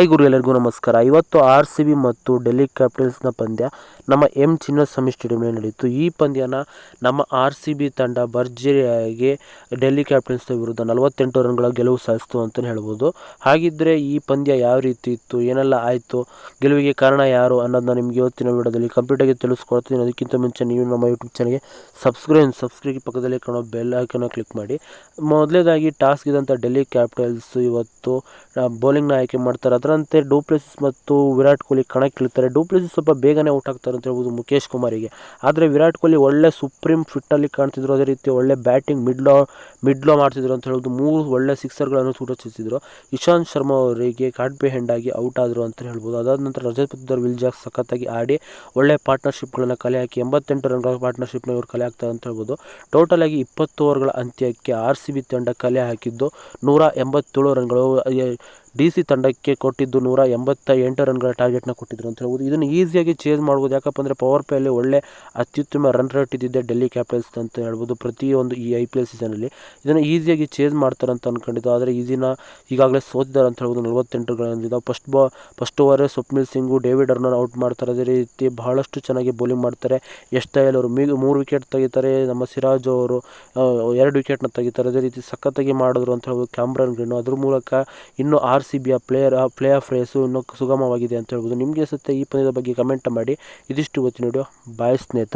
High ಗುರು, ಎಲ್ಲರಿಗೂ ನಮಸ್ಕಾರ. ಇವತ್ತು ಆರ್ ಸಿ ಬಿ ಮತ್ತು ಡೆಲ್ಲಿ ಕ್ಯಾಪಿಟಲ್ಸ್ನ ಪಂದ್ಯ ನಮ್ಮ ಎಂ ಚಿನ್ನಸ್ವಾಮಿ ಸ್ಟೇಡಿಯಂನಲ್ಲಿ ನಡೆಯಿತು. ಈ ಪಂದ್ಯನ ನಮ್ಮ ಆರ್ ಸಿ ಬಿ ತಂಡ ಭರ್ಜರಿಯಾಗಿ ಡೆಲ್ಲಿ ಕ್ಯಾಪಿಟಲ್ಸ್ನ ವಿರುದ್ಧ ನಲವತ್ತೆಂಟು ರನ್ಗಳ ಗೆಲುವು ಸಾಧಿಸ್ತು ಅಂತಲೇ ಹೇಳ್ಬೋದು. ಹಾಗಿದ್ದರೆ ಈ ಪಂದ್ಯ ಯಾವ ರೀತಿ ಇತ್ತು, ಏನೆಲ್ಲ ಆಯಿತು, ಗೆಲುವಿಗೆ ಕಾರಣ ಯಾರು ಅನ್ನೋದನ್ನ ನಿಮಗೆ ಇವತ್ತಿನ ವಿಡಿಯೋದಲ್ಲಿ ಕಂಪ್ಲೀಟಾಗಿ ತಿಳಿಸ್ಕೊಡ್ತೀನಿ. ಅದಕ್ಕಿಂತ ಮುಂಚೆ ನೀವು ನಮ್ಮ ಯೂಟ್ಯೂಬ್ ಚಾನಲ್ಗೆ ಸಬ್ಸ್ಕ್ರೈಬ್ ಸಬ್ಸ್ಕ್ರೈಬ್ ಪಕ್ಕದಲ್ಲಿ ಕಾಣೋ ಬೆಲ್ ಐಕನ್ನ ಕ್ಲಿಕ್ ಮಾಡಿ. ಮೊದಲೇದಾಗಿ ಟಾಸ್ಕ್ ಇದ್ದಂಥ ಡೆಲ್ಲಿ ಕ್ಯಾಪಿಟಲ್ಸ್ ಇವತ್ತು ಬೌಲಿಂಗ್ನ ಆಯ್ಕೆ ಮಾಡ್ತಾರೆ ಅದರಂತೆ ಡೂಪ್ಲೆಸಿಸ್ ಮತ್ತು ವಿರಾಟ್ ಕೊಹ್ಲಿ ಕಣಕ್ಕಿಳಿತಾರೆ. ಡೂಪ್ಲೆಸಿಸ್ ಸ್ವಲ್ಪ ಬೇಗನೆ ಔಟ್ ಆಗ್ತಾರೆ ಅಂತ ಹೇಳ್ಬೋದು ಮುಖೇಶ್ ಕುಮಾರಿಗೆ. ಆದರೆ ವಿರಾಟ್ ಕೊಹ್ಲಿ ಒಳ್ಳೆ ಸುಪ್ರೀಂ ಫಿಟ್ಟಲ್ಲಿ ಕಾಣ್ತಿದ್ರು, ಅದೇ ರೀತಿ ಒಳ್ಳೆ ಬ್ಯಾಟಿಂಗ್ ಮಿಡ್ಲೋ ಮಿಡ್ಲೋ ಮಾಡ್ತಿದ್ರು ಅಂತ ಹೇಳ್ಬೋದು. ಮೂರು ಒಳ್ಳೆ ಸಿಕ್ಸರ್ಗಳನ್ನು ಸೂಚಿಸಿದ್ರು ಇಶಾಂತ್ ಶರ್ಮಾ ಅವರಿಗೆ ಕಾಟ್ ಹೆಂಡ್ ಆಗಿ ಔಟ್ ಆದರು ಅಂತ ಹೇಳ್ಬೋದು. ಅದಾದ ನಂತರ ರಜತ್ ವಿಲ್ಜಾಕ್ ವಿಲ್ ಜಾಕ್ ಸಖತ್ತಾಗಿ ಆಡಿ ಒಳ್ಳೆ ಪಾರ್ಟ್ನರ್ಶಿಪ್ಗಳನ್ನು ಕಲೆ ಹಾಕಿ, ಎಂಬತ್ತೆಂಟು ರನ್ಗಳ ಪಾರ್ಟ್ನರ್ಶಿಪ್ನ ಇವರು ಕಲೆ ಹಾಕ್ತಾರೆ ಅಂತ ಹೇಳ್ಬೋದು. ಟೋಟಲ್ ಆಗಿ ಇಪ್ಪತ್ತು ಓವರ್ಗಳ ಅಂತ್ಯಕ್ಕೆ ಆರ್ ಸಿ ಬಿ ತಂಡ ಕಲೆ ಹಾಕಿದ್ದು ನೂರ ಎಂಬತ್ತೇಳು ರನ್ಗಳು ಡಿ ಸಿ ತಂಡಕ್ಕೆ ಕೊಟ್ಟಿದ್ದು ನೂರ ಎಂಬತ್ತ ಎಂಟು ರನ್ಗಳ ಟಾರ್ಗೆಟ್ನ ಕೊಟ್ಟಿದ್ರು ಅಂತ ಹೇಳ್ಬೋದು. ಇದನ್ನು ಈಸಿಯಾಗಿ ಚೇಂಜ್ ಮಾಡ್ಬೋದು. ಯಾಕಪ್ಪ ಅಂದರೆ ಪವರ್ ಪ್ಲೇಯಲ್ಲಿ ಒಳ್ಳೆ ಅತ್ಯುತ್ತಮ ರನ್ ರೇಟ್ ಇದ್ದಿದ್ದೆ ಡೆಲ್ಲಿ ಕ್ಯಾಪಿಟಲ್ಸ್ ಅಂತ ಹೇಳ್ಬೋದು ಪ್ರತಿಯೊಂದು ಈ ಐ ಪಿ ಎಲ್ ಸೀಸನಲ್ಲಿ ಇದನ್ನು ಈಸಿಯಾಗಿ ಚೇಂಜ್ ಮಾಡ್ತಾರೆ ಅಂತ ಅಂದ್ಕೊಂಡಿದ್ದು ಆದರೆ ಈಸಿನ ಈಗಾಗಲೇ ಸೋತಿದ್ದಾರೆ ಅಂತ ಹೇಳ್ಬೋದು. ನಲವತ್ತೆಂಟು ರನ್ನಿಂದ ಫಸ್ಟ್ ಬಾ, first over Swapnil Singh, David Warner out ಮಾಡ್ತಾರೆ. ಅದೇ ರೀತಿ ಬಹಳಷ್ಟು ಚೆನ್ನಾಗಿ ಬೌಲಿಂಗ್ ಮಾಡ್ತಾರೆ. ಎಷ್ಟೈಲ್ ಅವರು ಮೀ ಮೂರು ವಿಕೆಟ್ ತೆಗಿತಾರೆ. ನಮ್ಮ ಸಿರಾಜ್ ಅವರು ಎರಡು ವಿಕೆಟ್ನ ತೆಗಿತಾರೆ. ಅದೇ ರೀತಿ ಸಖತ್ತಾಗಿ ಮಾಡಿದ್ರು ಅಂತ ಹೇಳ್ಬೋದು ಕ್ಯಾಮ್ರನ್ ಗ್ರೀನು. ಅದ್ರ ಮೂಲಕ ಇನ್ನು ಆರ್ ಸಿ ಬಿಯ ಪ್ಲೇಯರ್ ಪ್ಲೇ ಆಫ್ ರೇಸು ಇನ್ನೂ ಸುಗಮವಾಗಿದೆ ಅಂತ ಹೇಳ್ಬೋದು. ನಿಮಗೆ ಸುತ್ತ ಈ ಪಂದ್ಯದ ಬಗ್ಗೆ ಕಮೆಂಟ್ ಮಾಡಿ. ಇದಿಷ್ಟು ಇವತ್ತಿನ ವಿಡಿಯೋ ಬಾಯ್ ಸ್ನೇಹಿತರೆ.